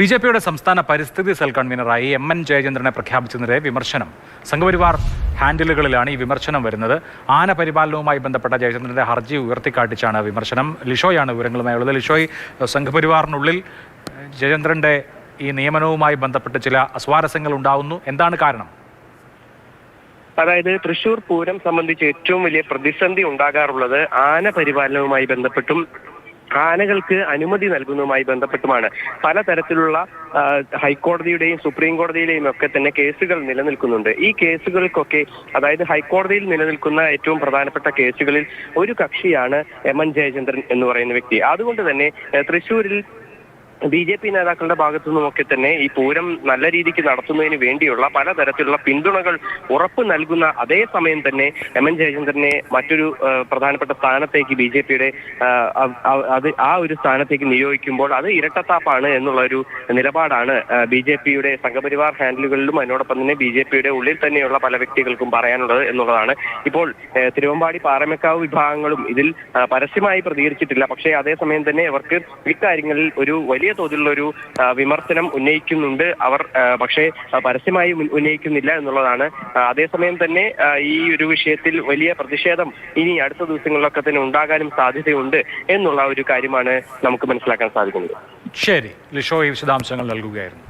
B J പിയുടെ സംസ്ഥാന പരിസ്ഥിതി സെൽ കൺവീനറായി എം എൻ ജയചന്ദ്രനെ പ്രഖ്യാപിച്ചതിനെതിരെ വിമർശനം. സംഘപരിവാർ ഹാൻഡിലുകളിലാണ് ഈ വിമർശനം വരുന്നത്. ആന പരിപാലനവുമായി ബന്ധപ്പെട്ട ജയചന്ദ്രന്റെ ഹർജി ഉയർത്തിക്കാട്ടിച്ചാണ് വിമർശനം. ലിഷോയാണ് വിവരങ്ങളുമായുള്ളത്. ലിഷോയ് സംഘപരിവാറിനുള്ളിൽ ജയചന്ദ്രന്റെ ഈ നിയമനവുമായി ബന്ധപ്പെട്ട് ചില അസ്വാരസ്യങ്ങൾ ഉണ്ടാവുന്നു. എന്താണ് കാരണം? അതായത് തൃശൂർ പൂരം സംബന്ധിച്ച് ഏറ്റവും വലിയ പ്രതിസന്ധി ഉണ്ടാകാറുള്ളത് ആന പരിപാലനവുമായി ബന്ധപ്പെട്ടും ആനകൾക്ക് അനുമതി നൽകുന്നതുമായി ബന്ധപ്പെട്ടുമാണ്. പലതരത്തിലുള്ള ഹൈക്കോടതിയുടെയും സുപ്രീം കോടതിയിലെയും ഒക്കെ തന്നെ കേസുകൾ നിലനിൽക്കുന്നുണ്ട്. ഈ കേസുകൾക്കൊക്കെ അതായത് ഹൈക്കോടതിയിൽ നിലനിൽക്കുന്ന ഏറ്റവും പ്രധാനപ്പെട്ട കേസുകളിൽ ഒരു കക്ഷിയാണ് എം. എൻ. ജയചന്ദ്രൻ എന്ന് പറയുന്ന വ്യക്തി. അതുകൊണ്ട് തന്നെ തൃശ്ശൂരിൽ ബി ജെ പി നേതാക്കളുടെ ഭാഗത്തു നിന്നുമൊക്കെ തന്നെ ഈ പൂരം നല്ല രീതിക്ക് നടത്തുന്നതിന് വേണ്ടിയുള്ള പലതരത്തിലുള്ള പിന്തുണകൾ ഉറപ്പ് നൽകുന്ന അതേ സമയം തന്നെ എം എൻ ജയചന്ദ്രനെ മറ്റൊരു പ്രധാനപ്പെട്ട സ്ഥാനത്തേക്ക് ബി ജെ പിയുടെ അത് ആ ഒരു സ്ഥാനത്തേക്ക് നിയോഗിക്കുമ്പോൾ അത് ഇരട്ടത്താപ്പാണ് എന്നുള്ള ഒരു നിലപാടാണ് ബി ജെ പിയുടെ സംഘപരിവാർ ഹാൻഡിലുകളിലും അതിനോടൊപ്പം തന്നെ ബി ജെ പിയുടെ ഉള്ളിൽ തന്നെയുള്ള പല വ്യക്തികൾക്കും പറയാനുള്ളത് എന്നുള്ളതാണ്. ഇപ്പോൾ തിരുവമ്പാടി പാറമേക്കാവ് വിഭാഗങ്ങളും ഇതിൽ പരസ്യമായി പ്രതികരിച്ചിട്ടില്ല. പക്ഷേ അതേസമയം തന്നെ അവർക്ക് ഇക്കാര്യങ്ങളിൽ ഒരു വലിയ തോതിലുള്ള ഒരു വിമർശനം ഉന്നയിക്കുന്നുണ്ട്. അവർ പക്ഷേ പരസ്യമായി ഉന്നയിക്കുന്നില്ല എന്നുള്ളതാണ്. അതേസമയം തന്നെ ഈ ഒരു വിഷയത്തിൽ വലിയ പ്രതിഷേധം ഇനി അടുത്ത ദിവസങ്ങളിലൊക്കെ തന്നെ ഉണ്ടാകാനും സാധ്യതയുണ്ട് എന്നുള്ള ഒരു കാര്യമാണ് നമുക്ക് മനസ്സിലാക്കാൻ സാധിക്കുന്നത്. ശരി. ലിഷോ ഈ വിശദാംശങ്ങൾ നൽകുകയായിരുന്നു.